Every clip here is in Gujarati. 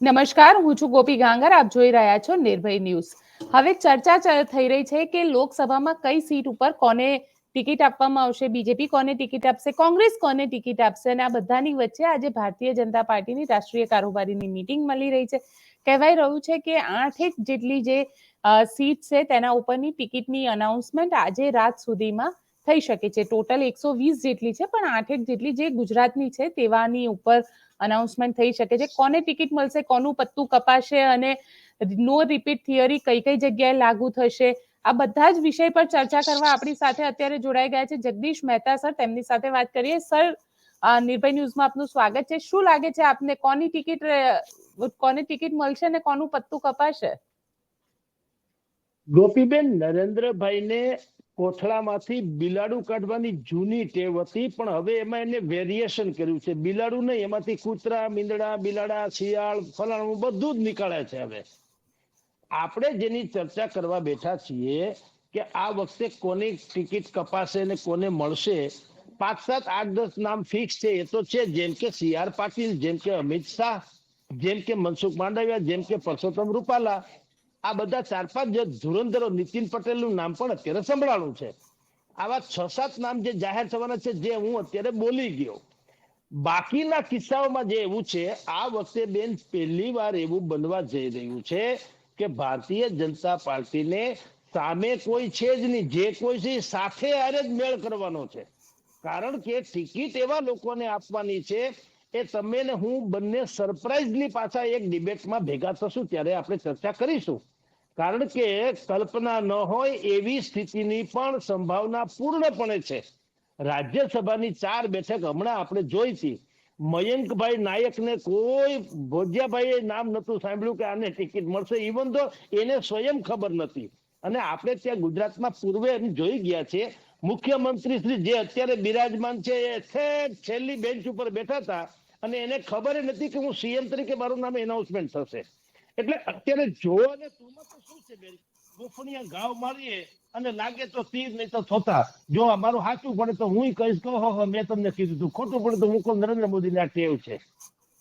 નમસ્કાર, હું છું ગોપી ગાંગર, આપ જોઈ રહ્યા છો નિર્ભય ન્યૂઝ. હવે ચર્ચા થઈ રહી છે કે લોકસભામાં કઈ સીટ ઉપર કોને ટિકિટ આપવામાં આવશે? બીજેપી કોને ટિકિટ આપશે? કોંગ્રેસ કોને ટિકિટ આપશે? અને આ બધાની વચ્ચે આજે ભારતીય જનતા પાર્ટીની રાષ્ટ્રીય કારોબારીની મીટિંગ મળી રહી છે. કહેવાય રહ્યું છે કે આઠેક જેટલી જે સીટ છે તેના ઉપરની ટિકિટની અનાઉન્સમેન્ટ આજે રાત સુધીમાં થઈ શકે છે. ટોટલ એકસો વીસ જેટલી છે, પણ આઠેક જેટલી જે ગુજરાતની છે, તેવાની ઉપર અનાઉન્સમેન્ટ થઈ શકે છે. કોને ટિકિટ મળશે, કોનું પત્તું કપાશે અને નો રિપીટ થિયરી કઈ કઈ જગ્યાએ લાગુ થશે, આ બધા જ વિષય પર ચર્ચા કરવા આપણી સાથે અત્યારે જોડાઈ ગયા છે જગદીશ મહેતા સર. તેમની સાથે વાત કરીએ. સર નિર્ભય ન્યૂઝમાં આપનું સ્વાગત છે. શું લાગે છે આપને કોની ટિકિટ કોને ટિકિટ મળશે અને કોનું પત્તું કપાશે? ગોપીબેન, નરેન્દ્રભાઈને કોથળામાંથી બિલાડું કાઢવાની જૂની ટેવ હતી, પણ હવે એમાં એને વેરિએશન કર્યું છે. બિલાડું નહીં, એમાંથી કૂતરા, મીંદડા, બિલાડા, શિયાળ, ફલાણું બધું જ નીકળે છે હવે. આપણે જેની ચર્ચા કરવા બેઠા છીએ કે આ વખતે કોની ટિકિટ કપાશે ને કોને મળશે, પાંચ, સાત, આઠ, દસ નામ ફિક્સ છે, એ તો છે જેમ કે સી આર પાટીલ, જેમ કે અમિત શાહ, જેમ કે મનસુખ માંડવિયા, જેમ કે પરસોત્તમ રૂપાલા આ બધા ચાર પાંચ જે ધુરંધરો નીતિન પટેલનું નામ પણ અત્યારે સંભળાણું છે. આવા છ સાત નામ જે જાહેર થવાના છે, જે હું અત્યારે બોલી ગયો. બાકીના કિસ્સાઓમાં જે એવું છે, આ વખતે બેન પહેલી વાર એવું બનવા જઈ રહ્યું છે કે ભારતીય જનતા પાર્ટીને સામે કોઈ છે જ નહીં, જે કોઈ છે સાથે આરે જ મેળ કરવાનો છે. કારણ કે ટિકિટ એવા લોકોને આપવાની છે, એ તમે ને હું બંને સરપ્રાઇઝલી પાછા એક ડિબેટમાં ભેગા થશું, ત્યારે આપણે ચર્ચા કરીશું. કારણ કે કલ્પના ન હોય એવી સ્થિતિની પણ સંભાવના પૂર્ણપણે છે. રાજ્યસભાની ચાર બેઠક હમણાં આપણે જોઈ હતી. મયંકભાઈ નાયકને કોઈ ભોજિયાભાઈએ નામ નતું સાંભળ્યું કે આને ટિકિટ મળશે ઇવન તો એને સ્વયં ખબર નથી. અને આપણે ત્યાં ગુજરાતમાં પૂર્વે જોઈ ગયા છે, મુખ્યમંત્રી શ્રી જે અત્યારે બિરાજમાન છે, એ છેક છેલ્લી બેન્ચ ઉપર બેઠા હતા અને એને ખબર નથી કે હું સીએમ તરીકે મારું નામ એનાઉન્સમેન્ટ થશે. એટલે અત્યારે જો અને તુંમાં તો શું છે બેન? ગોફણિયા ઘાવ મારીએ અને લાગે તો તીર, નહીં તો થોતા. જો અમારું સાચું પડે તો હું કહીશ કહો હો મેં તમને કીધું હતું ખોટું પડે તો હું કહું, નરેન્દ્ર મોદીની આ ટેવ છે.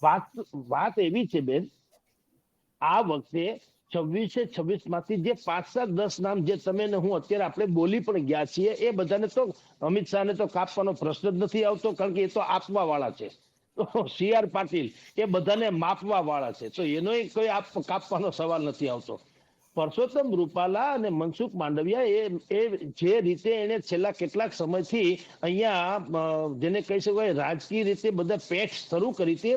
વાત વાત એવી છે બેન, આ વખતે છવ્વીસે છવ્વીસમાંથી જે પાંચ સાત દસ નામ જે તમે ને હું અત્યારે આપણે બોલી પણ ગયા છીએ, એ બધાને તો અમિત શાહને તો કાપવાનો પ્રશ્ન જ નથી આવતો, કારણ કે એ તો આપવા વાળા છે. સી પાટીલ એ બધાને માપવા વાળા છે. તો એનો કોઈ આપ કાપવાનો સવાલ નથી આવતો. પરસોત્તમ રૂપાલા અને મનસુખ માંડવિયા એ એ જે રીતે એને છેલ્લા કેટલાક સમયથી અહીંયા જેને કહી શકાય રાજકીય રીતે બધા પેચ શરૂ કરી તે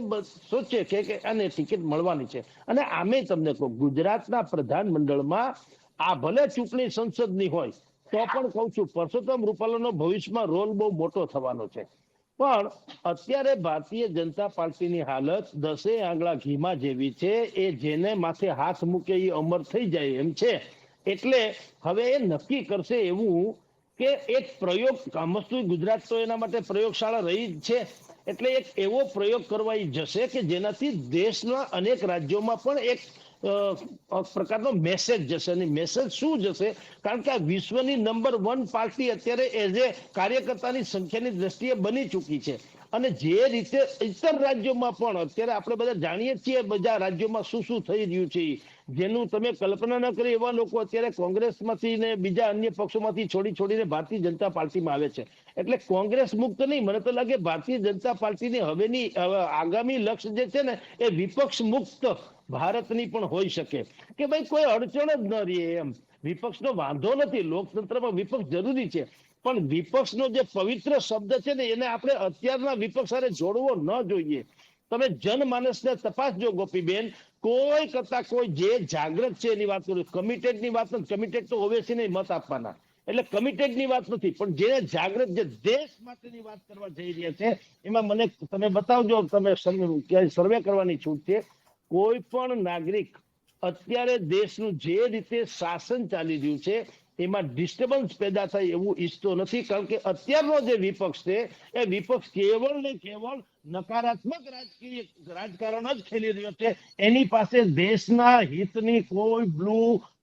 સોચે કે આને ટિકિટ મળવાની છે. અને આમે તમને કહું, ગુજરાતના પ્રધાનમંડળમાં આ ભલે ચૂંટણી સંસદની હોય, તો પણ કહું છું, પરસોત્તમ રૂપાલાનો ભવિષ્યમાં રોલ બહુ મોટો થવાનો છે. પણ અત્યારે ભારતીય જનતા પાર્ટીની હાલત દસે આંગળા ઘીમાં જેવી છે, એ જેને માથે હાથ મૂકે એ અમર થઈ જાય એમ છે. એટલે હવે એ નક્કી કરશે એવું કે એક પ્રયોગ કામસ્તુ ગુજરાત તો એના માટે પ્રયોગશાળા રહી જ છે, એટલે એક એવો પ્રયોગ કરવા જશે કે જેનાથી દેશના અનેક રાજ્યોમાં પણ એક પ્રકારનો મેસેજ જશે અને મેસેજ શું જશે? કારણ કે આ વિશ્વની નંબર વન પાર્ટી અત્યારે એઝ એ કાર્યકર્તાની સંખ્યાની દ્રષ્ટિએ બની ચૂકી છે. અને જે રીતે ઇતર રાજ્યોમાં પણ અત્યારે આપણે બધા જાણીએ છીએ બધા રાજ્યોમાં શું શું થઈ રહ્યું છે. જેનું તમે કલ્પના ન કરી એવા લોકો અત્યારે કોંગ્રેસમાંથી ને બીજા અન્ય પક્ષોમાંથી છોડી છોડીને ભારતીય જનતા પાર્ટીમાં આવે છે. એટલે કોંગ્રેસ મુક્ત નહીં. મને તો લાગે ભારતીય જનતા પાર્ટીની હવેની આગામી લક્ષ્ય જે છે ને એ વિપક્ષ મુક્ત ભારતની પણ હોઈ શકે. કે ભાઈ કોઈ અડચણ જ ન રહે એમ. વિપક્ષનો વાંધો નથી. લોકતંત્રમાં વિપક્ષ જરૂરી છે. પણ વિપક્ષનો જે પવિત્ર શબ્દ છે ને, એને આપણે અત્યારના વિપક્ષ સાથે જોડવો ન જોઈએ. તમે જનમાનસને તપાસજો ગોપીબેન. કોઈ કરતા કોઈ જે જાગૃત છે એની વાત કરું કમિટેડની વાત નથી. કમિટેડ તો ઓવેસી ને મત આપવાના. એટલે કમિટેડની વાત નથી. પણ જે જાગૃત જે દેશ માટેની વાત કરવા જઈ રહ્યા છે, એમાં મને તમે બતાવજો. તમે સર્વે કરવાની છૂટ છે. કોઈ પણ નાગરિક અત્યારે દેશનું જે રીતે શાસન ચાલી રહ્યું છે, એમાં ડિસ્ટર્બન્સ પેદા થાય એવું ઈચ્છતો નથી, કારણ કે અત્યારનો જે વિપક્ષ છે, એ વિપક્ષ કેવળ ને કેવળ નકારાત્મક રાજકીય રાજકારણ જ ખેલી રહ્યો છે. એની પાસે દેશના હિતની કોઈ બ્લુ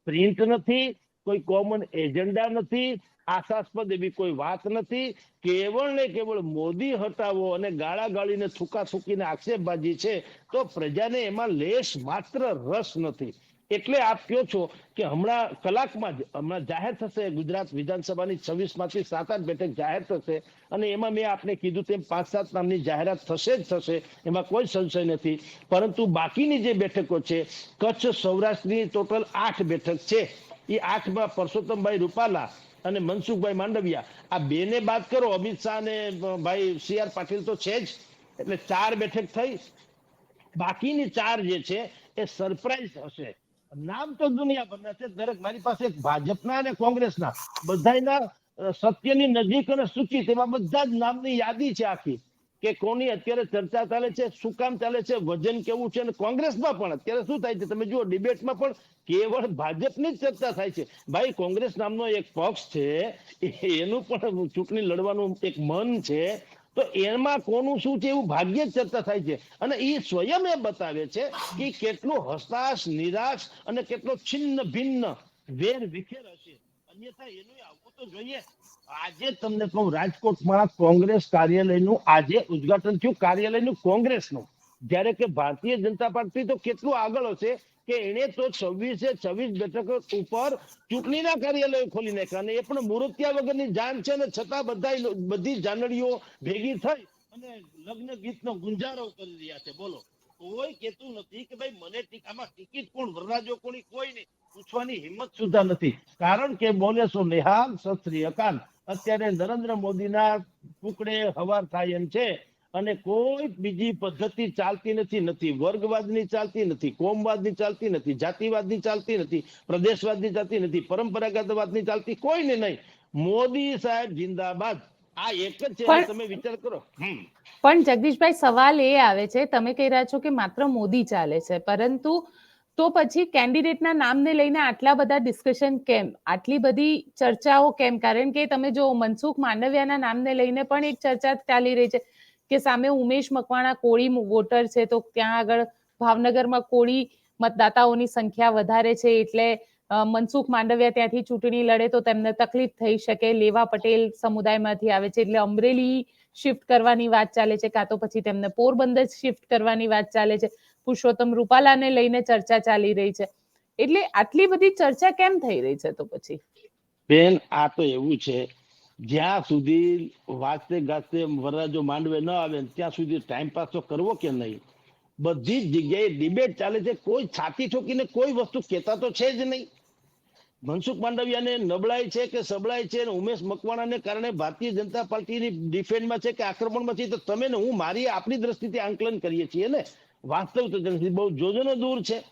પ્રિન્ટ નથી, કોઈ કોમન એજન્ડા નથી આશાસ્પદ એવી કોઈ વાત નથી. કેવળ ને કેવળ મોદી હટાવો અને ગાળા ગાળીને થૂકા થૂકીને આક્ષેપબાજી છે, તો પ્રજાને એમાં લેશ માત્ર રસ નથી. એટલે આપ કહો છો કે હમણાં કલાકમાં જ, હમણાં જાહેર થશે ગુજરાત વિધાનસભાની છવ્વીસમાંથી સાત આઠ બેઠક જાહેર થશે અને એમાં મેં આપને કીધું તેમ પાંચ સાત નામની જાહેરાત થશે જ થશે, એમાં કોઈ સંશય નથી. પરંતુ બાકીની જે બેઠકો છે, કચ્છ સૌરાષ્ટ્રની ટોટલ આઠ બેઠક છે. એ આઠમાં પરસોત્તમભાઈ રૂપાલા અને મનસુખભાઈ માંડવિયા, આ બેને બાદ કરો, અમિત શાહ અને ભાઈ સી આર પાટીલ તો છે જ, એટલે ચાર બેઠક થઈ. બાકીની ચાર જે છે, એ સરપ્રાઈઝ હશે. નામ તો દુનિયાભરના છે, દરેક મારી પાસે ભાજપના અને કોંગ્રેસના. બધાના સત્યની નજીક અને સૂચિ તેમાં બધા જ નામની યાદી છે આખી. કે કોની અત્યારે ચર્ચા ચાલે છે, શું કામ ચાલે છે, વજન કેવું છે અને કોંગ્રેસમાં પણ અત્યારે શું થાય છે? તમે જુઓ, ડિબેટમાં પણ કેવળ ભાજપની જ ચર્ચા થાય છે. ભાઈ, કોંગ્રેસ નામનો એક પક્ષ છે, એનું પણ ચૂંટણી લડવાનું એક મન છે, તો એમાં કોનું શું છે એવું ભાગ્યે જ ચર્ચા થાય છે. અને એ સ્વયં એ બતાવે છે કે કેટલો હતાશ, નિરાશ અને કેટલો છિન્ન ભિન્ન વેર વિખેર હશે. અન્યથા એનું આજે તમને કહું, રાજકોટમાં કોંગ્રેસ કાર્યાલયનું આજે ઉદઘાટન થયું. કાર્યાલયનું કોંગ્રેસનું. જ્યારે કે ભારતીય જનતા પાર્ટી તો કેટલું આગળ હશે કે એણે તો છવ્વીસે છવ્વીસ બેઠકો ઉપર ચૂંટણીના કાર્યાલયો ખોલી નાખ્યા અને એ પણ મૂર્તિયા વગરની જાણ છે ને છતાં બધા બધી જાનડીઓ ભેગી થઈ અને લગ્ન ગીતનો ગુંજારો કરી રહ્યા છે. બોલો. કોઈ કહેતું નથી કે ભાઈ મને ટીકામાં ટિકિટ કોણ વરરાજો કોની કોઈ નહીં. પૂછવાની હિંમત સુધા નથી. કારણ કે બોલે સો નિહાલ સત્રી અકાલ. અત્યારે નરેન્દ્ર મોદીના ટુકડે હવાર થાય એમ છે અને કોઈ બીજી પદ્ધતિ ચાલતી નથી નથી વર્ગવાદની ચાલતી નથી કોમવાદની ચાલતી નથી જાતિવાદની ચાલતી નથી પ્રદેશવાદની ચાલતી નથી પરંપરાગતવાદની ચાલતી કોઈને નહીં. મોદી સાહેબ જિંદાબાદ. આ એક જ છે તમે વિચાર કરો. પણ જગદીશભાઈ સવાલ એ આવે છે તમે કહી રહ્યા છો કે માત્ર મોદી ચાલે છે પરંતુ તો પછી કેન્ડિડેટના નામને લઈને આટલા બધા ડિસ્કશન કેમ? આટલી બધી ચર્ચાઓ કેમ? કારણ કે તમે જો મનસુખ માંડવિયાના નામને લઈને પણ એક ચર્ચા ચાલી રહી છે કે સામે ઉમેશ મકવાણા કોળી વોટર છે, તો ત્યાં આગળ ભાવનગરમાં કોળી મતદાતાઓની સંખ્યા વધારે છે એટલે મનસુખ માંડવિયા ત્યાંથી ચૂંટણી લડે તો તેમને તકલીફ થઈ શકે. લેવા પટેલ સમુદાયમાંથી આવે છે એટલે અમરેલી શિફ્ટ કરવાની વાત ચાલે છે, કાં તો પછી તેમને પોરબંદર શિફ્ટ કરવાની વાત ચાલે છે. પુરુષોત્તમ રૂપાલાને લઈને ચર્ચા ચાલી રહી છે. એટલે આટલી બધી ચર્ચા કેમ થઈ રહી છે તો પછી? બેન, આ તો એવું છે, જ્યાં સુધી વાંચતે ગાજતે વરરાજો માંડવે ન આવે ત્યાં સુધી ટાઈમ પાસ તો કરવો કે નહીં? બધી જ જગ્યાએ ડિબેટ ચાલે છે, કોઈ છાતી ઠોકીને કોઈ વસ્તુ કહેતા તો છે જ નહીં. મનસુખ માંડવિયાને નબળાઈ છે કે સબળાઈ છે ઉમેશ મકવાણાને કારણે ભારતીય જનતા પાર્ટીની ડિફેન્ડમાં છે કે આક્રમણમાં છે, તો તમે ને હું, મારી આપણી દ્રષ્ટિથી આંકલન કરીએ છીએ ને? વાસ્તવ તંત્રથી બહુ જોજનો દૂર છે.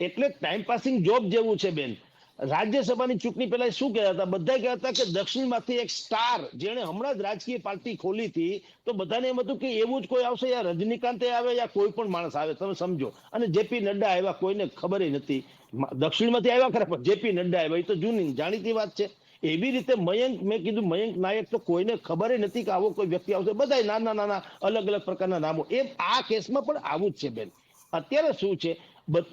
એટલે ટાઈમ પાસિંગ જોબ જેવું છે બેન. રાજ્યસભાની ચૂંટણી પહેલા શું કહેતા હતા? બધા કહેતા હતા કે દક્ષિણમાંથી એક સ્ટાર જેણે હમણાં જ રાજકીય પાર્ટી ખોલી હતી, તો બધાને એમ હતું કે એવું જ કોઈ આવશે, યા રજનીકાંતે આવે, યા કોઈ પણ માણસ આવે. તમે સમજો. અને જેપી નડ્ડા આવ્યા કોઈને ખબર નથી. દક્ષિણમાંથી આવ્યા ખરા, પણ જેપી નડ્ડા આવ્યા, એ તો જૂની, જાણીતી વાત છે. એવી રીતે મયંક, મેં કીધું મયંક નાયક તો કોઈને ખબર નથી કે આવો કોઈ વ્યક્તિ આવશે. બધા નાના નાના અલગ અલગ પ્રકારના નામો. એ આ કેસમાં પણ આવું જ છે બેન. અત્યારે શું છે?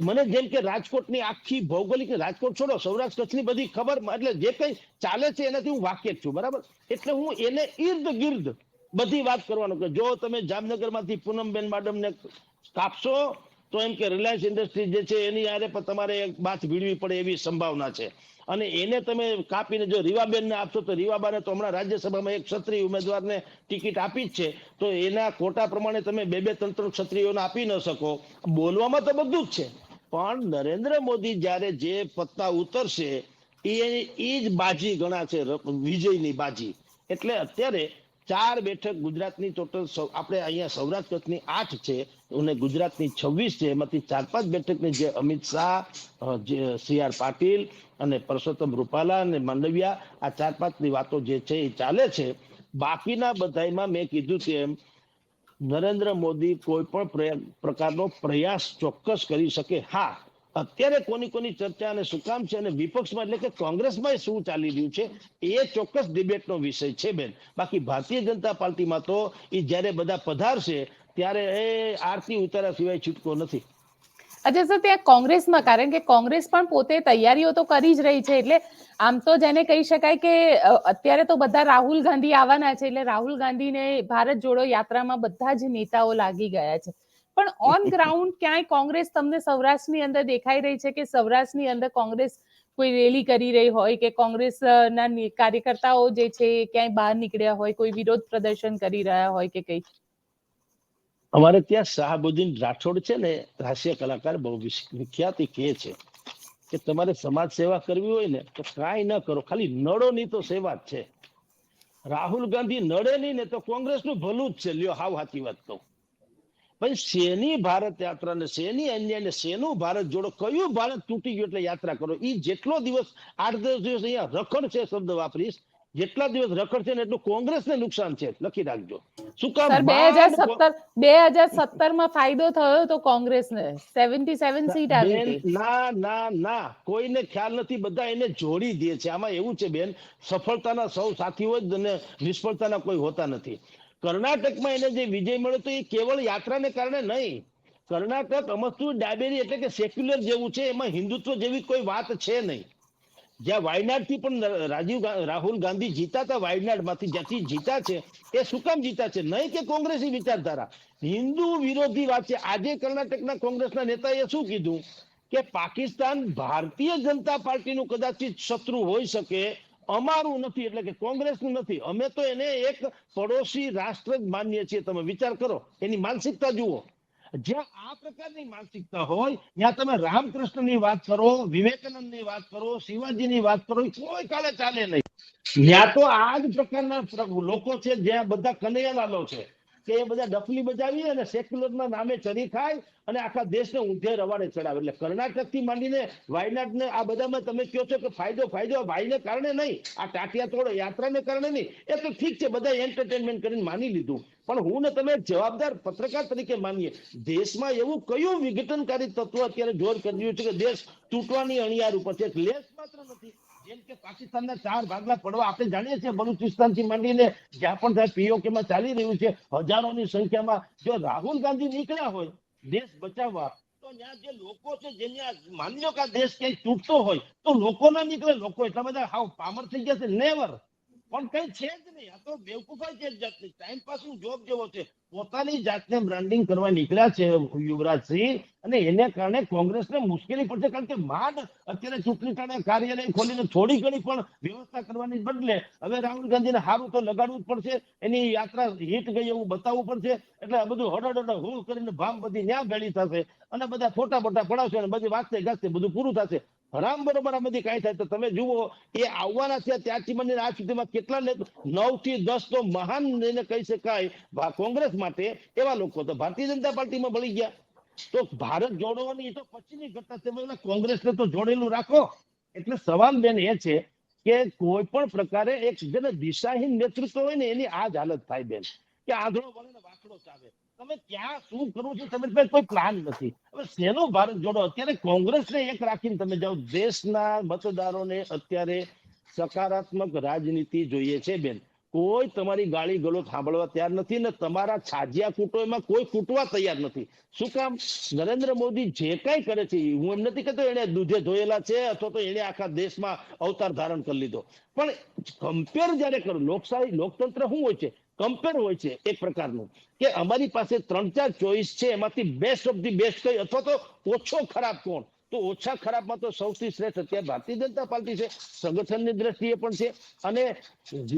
મને જેમ કે રાજકોટની આખી ભૌગોલિક રાજકોટ છોડો, સૌરાષ્ટ્ર, કચ્છની બધી ખબર એટલે જે કંઈ ચાલે છે એનાથી હું વાકેફ છું, બરાબર? એટલે હું એને ઈર્દ ગિર્દ બધી વાત કરવાનો કે જો તમે જામનગરમાંથી પૂનમબેન મેડમને કાપશો તો એમ કે રિલાયન્સ ઇન્ડસ્ટ્રી જે છે, એની આરે પણ તમારે બાથ ભીડવી પડે એવી સંભાવના છે. અને એને તમે કાપીને જો રીવાબેનને આપશો, તો રીવાબાને તો હમણાં રાજ્યસભામાં એક ક્ષત્રિય ઉમેદવારને ટિકિટ આપી જ છે. તો એના કોટા પ્રમાણે તમે બે બે ત્રણ ક્ષત્રિયોને આપી ન શકો. બોલવામાં તો બધું જ છે. પણ નરેન્દ્ર મોદી જ્યારે જે પત્તા ઉતરશે, એ એ જ બાજી ગણાશે વિજયની બાજી. એટલે અત્યારે ચાર બેઠક ગુજરાતની ટોટલ આપણે અહીંયા સૌરાષ્ટ્ર કચ્છની આઠ છે અને ગુજરાતની છવ્વીસ છે. એમાંથી ચાર પાંચ બેઠકની જે અમિત શાહ સી આર પાટીલ અને પરસોત્તમ રૂપાલા અને માંડવિયા આ ચાર પાંચની વાતો જે છે એ ચાલે છે. બાકીના બધામાં મેં કીધું તેમ નરેન્દ્ર મોદી કોઈ પણ પ્રકારનો પ્રયાસ ચોક્કસ કરી શકે. હા અત્યારે કોની કોની ચર્ચા અને શું કામ છે અને વિપક્ષમાં એટલે કે કોંગ્રેસમાં શું ચાલી રહ્યું છે, એ ચોક્કસ ડિબેટનો વિષય છે બેન. બાકી ભારતીય જનતા પાર્ટીમાં તો એ જ્યારે બધા પધારશે, ત્યારે એ આરતી ઉતારા સિવાય છૂટકો નથી. અચ્છા, સર ત્યાં કોંગ્રેસમાં, કારણ કે કોંગ્રેસ પણ પોતે તૈયારીઓ તો કરી જ રહી છે, એટલે આમ તો જેને કહી શકાય કે અત્યારે તો બધા રાહુલ ગાંધી આવવાના છે, એટલે રાહુલ ગાંધીને ભારત જોડો યાત્રામાં બધા જ નેતાઓ લાગી ગયા છે. પણ ઓન ગ્રાઉન્ડ ક્યાંય કોંગ્રેસ તમને સૌરાષ્ટ્રની અંદર દેખાઈ રહી છે કે સૌરાષ્ટ્રની અંદર કોંગ્રેસ કોઈ રેલી કરી રહી હોય કે કોંગ્રેસના કાર્યકર્તાઓ જે છે ક્યાંય બહાર નીકળ્યા હોય, કોઈ વિરોધ પ્રદર્શન કરી રહ્યા હોય કે કઈ? અમારે ત્યાં શાહબુદ્દીન રાઠોડ છે ને, હાસ્ય કલાકાર, બહુ વિખ્યાત કે છે કે તમારે સમાજ સેવા કરવી હોય ને, તો કાંઈ ન કરો, ખાલી નડો ની તો સેવા જ છે. રાહુલ ગાંધી નડે નહીં ને તો કોંગ્રેસનું ભલું જ છે. લ્યો, હાવ સાચી વાત કહું. પછી શેની ભારત યાત્રા ને શેની અન્ય ને શેનું ભારત જોડો કયું ભારત તૂટી ગયું એટલે યાત્રા કરો? એ જેટલો દિવસ આઠ દસ દિવસ અહીંયા રખડ છે શબ્દ વાપરીશ જેટલા દિવસ રખડ છે ને એટલું કોંગ્રેસને નુકસાન છે. લખી રાખજો. શું કામ બે હજાર સત્તર બે હજાર સત્તરમાં ફાયદો થયો તો કોંગ્રેસને. સેવન્ટી સેવન સીટ આવી ના ના ના. કોઈને ખ્યાલ નથી બધા એને જોડી દે છે. આમાં એવું છે બેન સફળતાના સૌ સાથીઓ જ અને નિષ્ફળતાના કોઈ હોતા નથી. કર્ણાટકમાં એને જે વિજય મળ્યો તો એ કેવળ યાત્રાને કારણે નહીં. કર્ણાટક અમસ્તુ ડાબેરી એટલે કે સેક્યુલર જેવું છે, એમાં હિન્દુત્વ જેવી કોઈ વાત છે નહીં. જ્યાં વાયનાડથી પણ રાજીવ રાહુલ ગાંધી જીતા હતા વાયનાડમાંથી. જ્યાંથી જીતા છે, એ શું કામ જીતા છે? નહીં કે કોંગ્રેસી વિચારધારા. હિન્દુ વિરોધી વાત છે. આજે કર્ણાટકના કોંગ્રેસના નેતાએ શું કીધું? કે પાકિસ્તાન ભારતીય જનતા પાર્ટીનું કદાચિત શત્રુ હોઈ શકે અમારું નથી, એટલે કે કોંગ્રેસનું નથી. અમે તો એને એક પડોશી રાષ્ટ્ર જ માનીએ છીએ. તમે વિચાર કરો, એની માનસિકતા જુઓ. જ્યાં આ પ્રકારની માનસિકતા હોય, ત્યાં તમે રામકૃષ્ણની વાત કરો, વિવેકાનંદની વાત કરો, શિવાજીની વાત કરો કોઈ કાલે ચાલે નહીં. ત્યાં તો આ જ પ્રકારના લોકો છે, જ્યાં બધા કનૈયાલાલો છે. કે એ બધા ડફલી બજાવી અને સેક્યુલરના નામે ચરી ખાય અને આખા દેશને ઊંધે રવાડે ચડાવે. એટલે કર્ણાટકથી માંડીને વાયનાડ ને આ બધામાં તમે કહો છો કે ફાયદો ફાયદો ભાઈને કારણે નહીં, આ ટાટિયા તોડો યાત્રાને કારણે નહીં. એ તો ઠીક છે બધા એન્ટરટેનમેન્ટ કરીને માની લીધું. પણ હું ને તમે જવાબદાર પત્રકાર તરીકે માનીએ. દેશમાં એવું કયું વિઘટનકારી તત્વ અત્યારે જોર કરી રહ્યું છે કે દેશ તૂટવાની અણિયાર ઉપર છે? લેસ માત્ર નથી. જેમ કે પાકિસ્તાનના ચાર ભાગલા પડવા આપણે જાણીએ છીએ, બલુચિસ્તાનથી માંડીને જ્યાં પણ સાહેબ પીઓકે માં ચાલી રહ્યું છે, હજારોની સંખ્યામાં જો રાહુલ ગાંધી નીકળ્યા હોય, દેશ બચાવવા, તો ત્યાં જે લોકો છે, જેને માની લો કે આ દેશ ક્યાંય તૂટતો હોય, તો લોકો ના નીકળે, લોકો એટલા બધા હાવ પામર થઈ ગયા છે, નેવર. પણ કઈ છે જ નહીં. આ તો બેવકૂફાઈ છે જાતની. ટાઈમ પાસિંગ જોબ જેવો છે. પોતાની જાતને બ્રાન્ડિંગ કરવા નીકળ્યા છે યુવરાજસિંહ અને એને કારણે કોંગ્રેસને મુશ્કેલી પડશે કારણ કે માંડ અત્યારે ચૂંટણી ટાણે કાર્યાલય ખોલીને થોડી ઘણી પણ વ્યવસ્થા કરવાની બદલે હવે રાહુલ ગાંધીને હારું તો લગાડવું જ પડશે. એની યાત્રા હિટ ગઈ એવું બતાવવું પડશે. એટલે આ બધું હડો હું કરીને ભામ બધી ન્યા ભેળી થશે. અને બધા ફોટા બોટા પડાવશે અને બધી વાંચતે ગાજતે બધું પૂરું થશે. હરામ બરોબર આ બધી થાય. તો તમે જુઓ, એ આવવાના છે ત્યારથી મને આ સુધીમાં કેટલા નવથી દસ તો મહાન એને કહી શકાય કોંગ્રેસ માટે એવા લોકો તો. ભારતીય જનતા પાર્ટીમાં ભળી ગયા. તો ભારત જોડવાની એ તો પછીની ઘટના છે. કોંગ્રેસને તો જોડેલું રાખો. એટલે સવાલ બેન એ છે કે કોઈ પણ પ્રકારે એક જેને દિશાહીન નેતૃત્વ હોય ને એની આ જ હાલત થાય બેન. કે આંધળો વળે ને વાકડો ચાલે. તમે ક્યાં શું કરવું છે તમે પાસે કોઈ પ્લાન નથી. હવે શેનો ભારત જોડો? અત્યારે કોંગ્રેસને એક રાખીને તમે જાઓ, દેશના મતદારોને અત્યારે સકારાત્મક રાજનીતિ જોઈએ છે બેન. કોઈ તમારી ગાળી ગલો સાંભળવા તૈયાર નથી ને તમારા છાજિયા કૂટો કોઈ કૂટવા તૈયાર નથી. શું કામ? નરેન્દ્ર મોદી જે કઈ કરે છે, હું એમ નથી કહેતો એને દૂધે ધોયેલા છે અથવા તો એને આખા દેશમાં અવતાર ધારણ કરી લીધો. પણ કમ્પેર જ્યારે કરો, લોકશાહી લોકતંત્ર શું હોય છે? કમ્પેર હોય છે એક પ્રકારનું. કે અમારી પાસે ત્રણ ચાર ચોઈસ છે, એમાંથી બેસ્ટ ઓફ ધી બેસ્ટ કઈ, અથવા તો ઓછો ખરાબ કોણ? તો ઓછા ખરાબમાં તો સૌથી શ્રેષ્ઠ અત્યારે ભારતીય જનતા પાર્ટી છે, સંગઠનની દ્રષ્ટિએ પણ છે. અને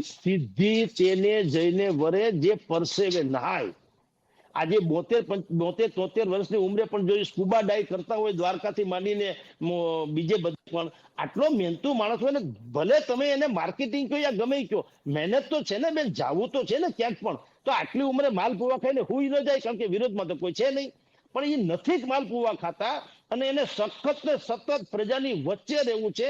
સીધી તેને જઈને વરે જે પરસેવે નહાય આજે બોતેર બોતેર તોતેર વર્ષની ઉંમરે પણ જો સ્કુબા ડાઈવ કરતા હોય, દ્વારકાથી માંડીને બીજે બધે પણ, આટલો મહેનતુ માણસ હોય ને, ભલે તમે એને માર્કેટિંગ કહો યા ગમે કહો, મહેનત તો છે ને બેન, જાવું તો છે ને ક્યાંક પણ, તો આટલી ઉંમરે માલ પૂવા ખાઈને હુઈ ન જાય, કારણ કે વિરોધમાં તો કોઈ છે નહીં. પણ એ નથી જ માલ પૂવા ખાતા, અને એને સખત ને સતત પ્રજાની વચ્ચે રહેવું છે.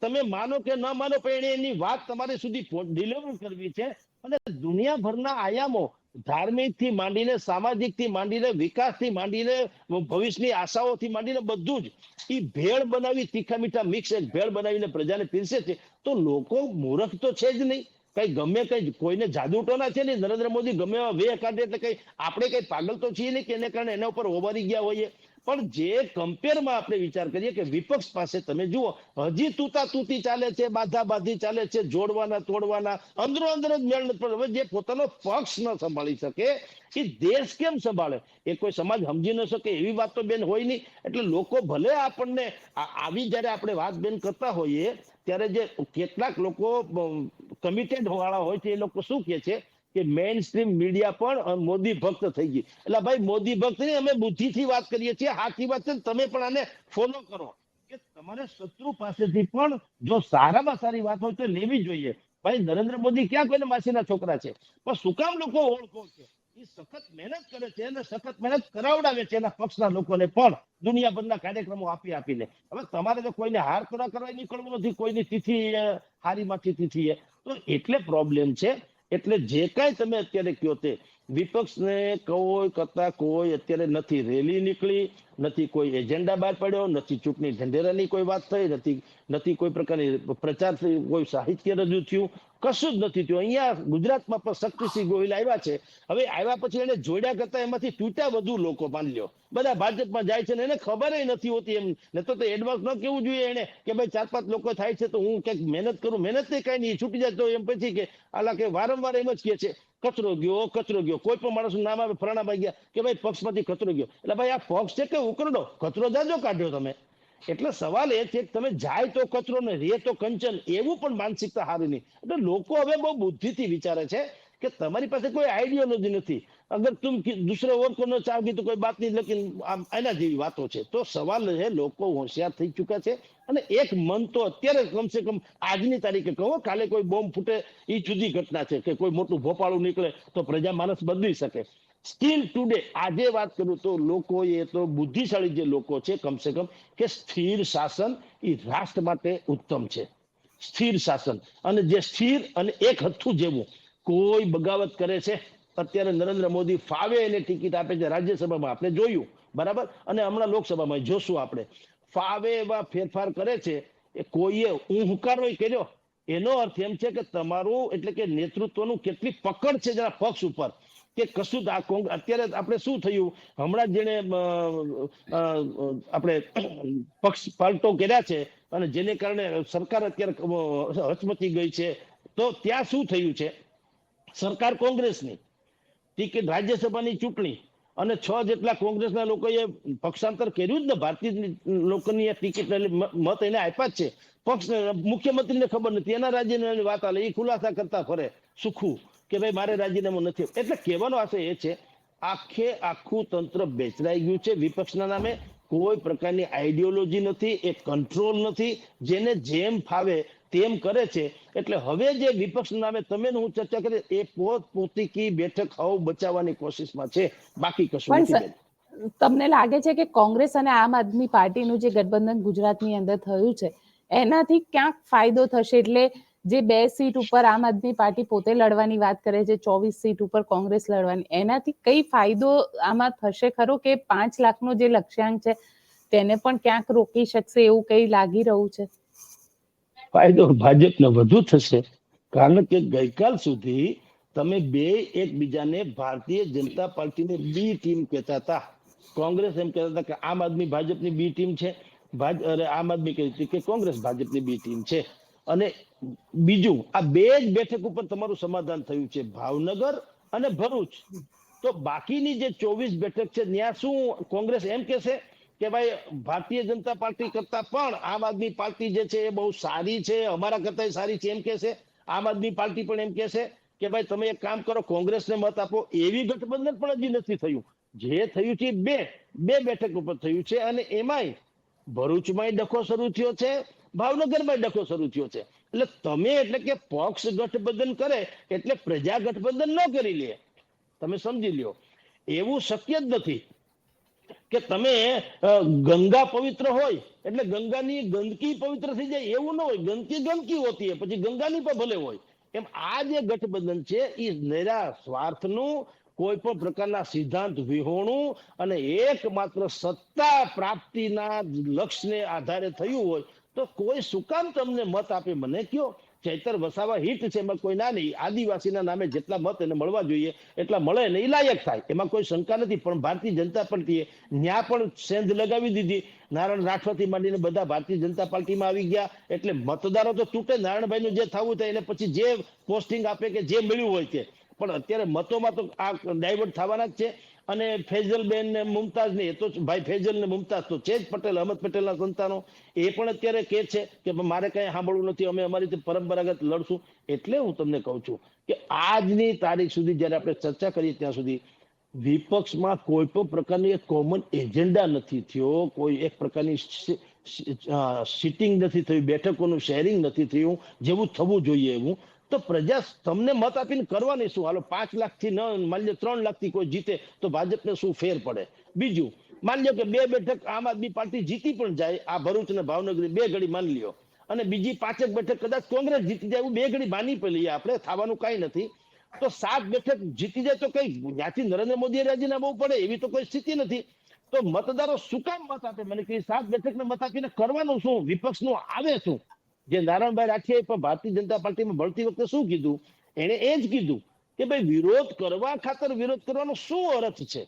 તમે માનો કે ન માનો, પણ એની વાત તમારી સુધી ડિલિવર કરવી છે. અને દુનિયાભરના આયામો ધાર્મિકથી માંડીને સામાજિકથી માંડીને વિકાસથી માંડીને, ભવિષ્યની આશાઓથી માંડીને બધું જ. એ ભેળ બનાવી, તીખા મીઠા મિક્સ એક ભેળ બનાવીને પ્રજાને પીરસે છે, તો લોકો મૂર્ખ તો છે જ નહીં. કઈ ગમે કઈ કોઈને જાદુ ટોના છે ને, નરેન્દ્ર મોદી ગમે વે કાઢે એટલે કઈ આપણે કઈ પાગલ તો છીએ નહીં કે એને કારણે એના ઉપર ઓવારી ગયા હોઈએ. પણ જે કમ્પેરમાં આપણે વિચાર કરીએ કે વિપક્ષ પાસે તમે જુઓ, હજી તૂતા તૂતી ચાલે છે બાધા બાધી ચાલે છે, જોડવાના, તોડવાના, અંદરો અંદર જ મેળ હવે જે પોતાનો પક્ષ ન સંભાળી શકે, એ દેશ કેમ સંભાળે? એ કોઈ સમાજ સમજી ન શકે, એવી વાત તો બેન હોય નહીં. એટલે લોકો ભલે આપણને આવી જ્યારે આપણે વાત બેન કરતા હોઈએ, ત્યારે જે કેટલાક લોકો કમિટેડ વાળા હોય છે, એ લોકો શું કે છે? કે મેઇન સ્ટ્રીમ મીડિયા પણ મોદી ભક્ત થઈ ગઈ. એટલે ભાઈ મોદી ભક્ત નહીં અમે બુદ્ધિથી વાત કરીએ છીએ સાચી વાત છે તમે પણ આને ફોલો કરો. કે તમારે શત્રુ પાસેથી પણ જો સારામાં સારી વાત હોય તો લેવી જોઈએ. ભાઈ નરેન્દ્ર મોદી ક્યાં કોઈને માસીના છોકરા છે? પણ શું લોકો ઓળખો છે? એ સખત મહેનત કરે છે અને સખત મહેનત કરાવડાવે છે એના પક્ષના લોકોને પણ દુનિયાભરના કાર્યક્રમો આપી આપીને. હવે તમારે તો કોઈને હાર કરા કરવા નીકળવું નથી, કોઈની તિથિ હારીમાંથી તિથિ તો એટલે પ્રોબ્લેમ છે એટલે જે કાંઈ તમે અત્યારે કહો તે વિપક્ષને કોઈ કરતા કોઈ અત્યારે નથી રેલી નીકળી નથી કોઈ એજન્ડા બહાર પડ્યો નથી ચૂંટણી ઢંઢેરાની કોઈ વાત થઈ નથી નથી કોઈ પ્રકારની પ્રચાર થઈ, કોઈ સાહિત્ય રજૂ થયું. કશું જ નથી થયું. અહીંયા ગુજરાતમાં પણ શક્તિસિંહ ગોહિલ આવ્યા છે. હવે આવ્યા પછી એને જોડ્યા કરતા એમાંથી તૂટ્યા વધુ લોકો, માની લ્યો. બધા ભાજપમાં જાય છે ને એને ખબર નથી હોતી એમ. ને તો એડવાન્સ ન કેવું જોઈએ એને કે ભાઈ ચાર પાંચ લોકો થાય છે તો હું ક્યાંક મહેનત કરું. મહેનત નહીં કઈ નહીં છૂટી જાય તો એમ પછી કે આલા કે વારંવાર એમ જ કે છે, કચરો ગયો કચરો ગયો. કોઈ પણ માણસનું નામ આવે, ફલાણાભાઈ ગયા કે ભાઈ પક્ષમાંથી કચરો ગયો. એટલે ભાઈ આ પક્ષ છે કે ઉકરડો? કચરો જાજો કાઢ્યો તમે. એટલે સવાલ એ છે કે તમે જાય તો કચરો ને રે તો કંચન, એવું પણ માનસિકતા સારી નહીં. એટલે લોકો હવે બહુ બુદ્ધિથી વિચારે છે કે તમારી પાસે કોઈ આઈડિયોલોજી નથી. અગર તુમ દૂસરે ઓર કોનો ચાવગી તો કોઈ બાત નહીં લેકિન આમ એના જેવી વાતો છે. તો સવાલ છે, લોકો હોશિયાર થઈ ચૂક્યા છે અને એક મન તો અત્યારે કમસે કમ આજની તારીખે કહો, કાલે કોઈ બોમ્બ ફૂટે એ જુદી ઘટના છે કે કોઈ મોટું ભોપાળું નીકળે તો પ્રજા માણસ બદલી શકે. સ્ટીલ ટુડે આજે વાત કરું તો લોકો એ તો બુદ્ધિશાળી જે લોકો છે કમસે કમ, કે સ્થિર શાસન એ રાષ્ટ્ર માટે ઉત્તમ છે. સ્થિર શાસન. અને જે સ્થિર અને એક હથ્થું જેવું કોઈ બગાવત કરે છે, અત્યારે નરેન્દ્ર મોદી ફાવે એને ટિકિટ આપે છે રાજ્યસભામાં. આપણે જોયું, બરાબર? અને હમણાં લોકસભામાં જોશું આપણે. ફાવે એવા ફેરફાર કરે છે, એ કોઈએ હું હુંકારો કર્યો. એનો અર્થ એમ છે કે તમારું એટલે કે નેતૃત્વનું કેટલી પકડ છે જરા પક્ષ ઉપર. કે કશું આ અત્યારે આપણે શું થયું? હમણાં જેને આપણે પક્ષ પાલટો કર્યા છે અને જેને કારણે સરકાર અત્યારે હચમચી ગઈ છે, તો ત્યાં શું થયું છે? સરકાર કોંગ્રેસની ટિકિટ રાજ્યસભાની ચૂંટણી અને છ જેટલા કોંગ્રેસના લોકોએ પક્ષાંતર કર્યું જ ને, ભારતીય લોકોની ટિકિટ મત એને આપ્યા જ છે. પક્ષ, મુખ્યમંત્રીને ખબર નથી, એના રાજ્યની વાત આલે એ ખુલાસા કરતા ફરે, સુખું. કે ભાઈ મારે રાજીનામું નથી એટલે કહેવાનો આશય એ છે આખે આખું તંત્ર બેચરાઈ ગયું છે. વિપક્ષના નામે કોઈ પ્રકારની આઈડિયોલોજી નથી એ કંટ્રોલ નથી. જેને જેમ ફાવે તેમ કરે છે. એટલે હવે જે વિપક્ષ નામે તમે હું ચર્ચા કરી એ પોત પોતીકી બેઠક હાવ બચાવવાની કોશિશમાં છે. બાકી કશું નથી તમને લાગે છે કે કોંગ્રેસ અને આમ આદમી પાર્ટીનું જે ગઠબંધન ગુજરાતની અંદર થયું છે એનાથી ક્યાંક ફાયદો થશે? એટલે જે બે સીટ ઉપર આમ આદમી પાર્ટી પોતે લડવાની વાત કરે છે, ચોવીસ સીટ ઉપર કોંગ્રેસ લડવાની, એનાથી કઈ ફાયદો આમાં થશે ખરો કે પાંચ લાખનો જે લક્ષ્યાંક છે, તેને પણ ક્યાંક રોકી શકશે એવું કઈ લાગી રહ્યું છે? ફાયદો ભાજપને વધુ થશે, કારણ કે ગઈકાલ સુધી તમે બે એકબીજાને ભારતીય જનતા પાર્ટીને બી ટીમ કહેતા હતા. કોંગ્રેસ એમ કહેતા હતા કે આમ આદમી ભાજપની બી ટીમ છે અરે આમ આદમી કહેતી કે કોંગ્રેસ ભાજપની બી ટીમ છે. અને બીજું, આ બે જ બેઠક ઉપર તમારું સમાધાન થયું છે, ભાવનગર અને ભરૂચ. તો બાકીની જે ચોવીસ બેઠક છે, ત્યાં શું કોંગ્રેસ એમ કહેશે કે ભાઈ, ભારતીય જનતા પાર્ટી કરતા પણ આમ આદમી પાર્ટી જે છે એ બહુ સારી છે, અમારા કરતા સારી છે એમ કહેશે. આમ આદમી પાર્ટી પણ એમ કહેશે કે ભાઈ, તમે એક કામ કરો, કોંગ્રેસને મત આપો. એવી ગઠબંધન પણ હજી નથી થયું. જે થયું છે બે બે બેઠક ઉપર થયું છે અને એમાંય ભરૂચમાંય ડખો શરૂ થયો છે. ભાવનગરમાં ડખો શરૂ થયો છે. એટલે તમે એટલે કે પક્ષ ગઠબંધન કરે એટલે પ્રજા ગઠબંધન ન કરી લે. તમે સમજી લ્યો. એવું શક્ય જ નથી કે તમે ગંગા પવિત્ર હોય એટલે ગંગાની ગંદકી પવિત્ર થઈ જાય એવું ન હોય. ગંદકી ગંદકી હોતી હોય, પછી ગંગાની પણ ભલે હોય. એમ આ જે ગઠબંધન છે એ નૈરા સ્વાર્થનું કોઈ પણ પ્રકારના સિદ્ધાંત વિહોણું અને એકમાત્ર સત્તા પ્રાપ્તિના લક્ષ્યને આધારે થયું હોય તો કોઈ શું કામ તમને મત આપે? મને કયો? ચૈતર વસાવા હિટ છે એમાં કોઈ ના નહીં. આદિવાસીના નામે જેટલા મત એને મળવા જોઈએ, એટલા મળે ને એ લાયક થાય. એમાં કોઈ શંકા નથી, પણ ભારતીય જનતા પાર્ટીએ ન્યા પણ સેન્ધ લગાવી દીધી. નારાયણ રાઠવાથી માંડીને બધા ભારતીય જનતા પાર્ટીમાં આવી ગયા. એટલે મતદારો તો તૂટે. નારાયણભાઈનું જે થવું થાય એને પછી જે પોસ્ટિંગ આપે કે જે મળ્યું હોય તે. પણ અત્યારે મતોમાં તો આ ડાયવર્ટ થવાના જ છે. અને ફેઝલબેન ને મુમતાઝ ને એ તો ભાઈ ફેઝલ ને મુમતાઝ તો છે જ પટેલ, અહમદ પટેલના સંતાનો. એ પણ અત્યારે કે છે કે મારે કઈ સાંભળવું નથી, અમે અમારી રીતે પરંપરાગત લડશું. એટલે હું તમને કહું છું કે આજની તારીખ સુધી જ્યારે આપણે ચર્ચા કરીએ ત્યાં સુધી વિપક્ષમાં કોઈ પણ પ્રકારની એક કોમન એજન્ડા નથી થયો, કોઈ એક પ્રકારની સિટિંગ નથી થયું, બેઠકોનું શેરિંગ નથી થયું, જેવું થવું જોઈએ એવું તો પ્રજા તમને મત આપીને કરવાની શું? હાલો, પાંચ લાખથી ન, માની લો ત્રણ લાખથી કોઈ જીતે તો ભાજપને શું ફેર પડે? બીજું, માની લો કે બે બેઠક આમ આદમી પાર્ટી જીતી પણ જાય, આ ભરૂચ ને ભાવનગર બે ઘડી માની લ્યો. અને બીજી પાંચેક બેઠક કદાચ કોંગ્રેસ જીતી જાય એવું બે ઘડી માની પણ લઈએ આપણે, થવાનું કઈ નથી. તો સાત બેઠક જીતી જાય તો કઈ જ્યાંથી નરેન્દ્ર મોદીએ રાજીનામું પડે એવી તો કોઈ સ્થિતિ નથી. તો મતદારો શું કામ મત આપે? મને કે સાત બેઠકને મત આપીને કરવાનું શું? વિપક્ષનું આવે શું? જે નારાયણભાઈ રાઠીએ પણ ભારતીય જનતા પાર્ટીમાં ભળતી વખતે શું કીધું? એણે એ જ કીધું કે ભાઈ, વિરોધ કરવા ખાતર વિરોધ કરવાનો શું અર્થ છે?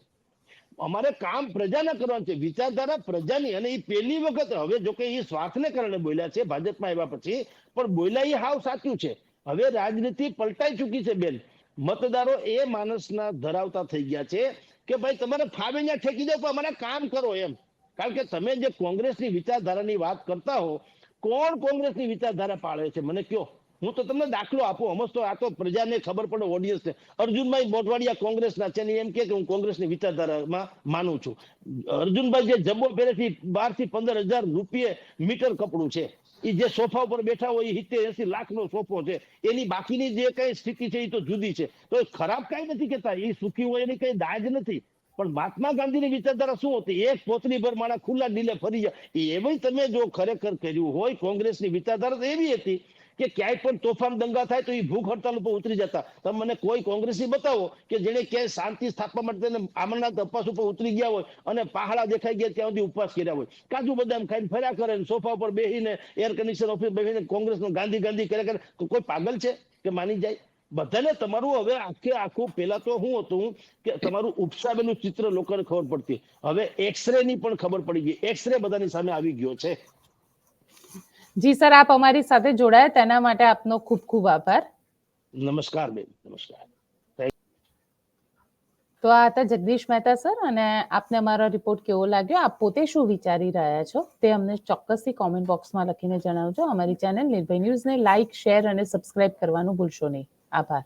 અમારે કામ પ્રજાના કરવાનું છે. વિચારધારા પ્રજાની. અને એ પહેલી વખત, હવે જો કે એ સ્વાર્થને કારણે બોલ્યા છે ભાજપમાં આવ્યા પછી, પણ બોલ્યા એ હાવ સાચું છે. હવે રાજનીતિ પલટાઈ ચૂકી છે, બેન. મતદારો એ માણસના ધરાવતા થઈ ગયા છે કે ભાઈ, તમારે ફાવે ઠેકી દો, પણ અમારે કામ કરો એમ. કારણ કે તમે જે કોંગ્રેસની વિચારધારાની વાત કરતા હો કોણ કોંગ્રેસની વિચારધારા પાળે છે? મને કયો હું તો તમને દાખલો આપું. હમસ તો આ તો પ્રજાને ખબર પડે ઓડિયન્સને અર્જુનભાઈ મોઢવાડિયા કોંગ્રેસના છે ને એમ કે હું કોંગ્રેસની વિચારધારામાં માનું છું. અર્જુનભાઈ જે જબ્બો પહેરેથી બારથી પંદર હજાર રૂપિયે મીટર કપડું છે. એ જે સોફા ઉપર બેઠા હોય એ સિત્તેર એસી લાખનો સોફો છે. એની બાકીની જે કઈ સ્થિતિ છે એ તો જુદી છે. તો ખરાબ કઈ નથી કેતા એ સુખી હોય એની કઈ દાજ નથી. પણ મહાત્મા ગાંધીની વિચારધારા શું હતી? એક પોતની પર માણસ ખુલ્લા દિલે ફરી જાય. એવી તમે જો ખરેખર કર્યું હોય, કોંગ્રેસની વિચારધારા તો એવી હતી કે ક્યાંય પણ તોફાન દંગા થાય તો એ ભૂખ હડતાલ ઉપર ઉતરી જતા. તમે મને કોઈ કોંગ્રેસી બતાવો કે જેને ક્યાંય શાંતિ સ્થાપવા માટે તેને આમરનાથ ઉપવાસ ઉપર ઉતરી ગયા હોય અને પહાડા દેખાઈ ગયા ત્યાં સુધી ઉપવાસ કર્યા હોય. કાજુ બદામ ખાઈને ફર્યા કરે ને સોફા ઉપર બેસીને એર કન્ડિશન ઓફિસ બેસીને કોંગ્રેસનો ગાંધી ગાંધી કર્યા કરે. કોઈ પાગલ છે કે માની જાય? બધાને તમારું હવે આખે આખું પેલા તો શું હતું કે તમારું ઉપસાવેલું ચિત્ર લોકોને ખબર પડતી. હવે એક્સરે ની પણ ખબર પડી ગઈ. એક્સરે બધાની સામે આવી ગયો છે. જી સર આપ અમારી સાથે જોડાયા. તેના માટે આપનો ખૂબ ખૂબ આભાર. નમસ્કાર બેન નમસ્કાર. તો આ હતા જગદીશ મહેતા સર અને આપને અમારો રિપોર્ટ કેવો લાગ્યો? આપ પોતે શું વિચારી રહ્યા છો? તે અમને ચોક્કસથી કોમેન્ટ બોક્સમાં લખીને જણાવજો. અમારી ચેનલ નિર્ભય ન્યૂઝને લાઇક શેર અને સબસ્ક્રાઇબ કરવાનું ભૂલશો નહીં. આભાર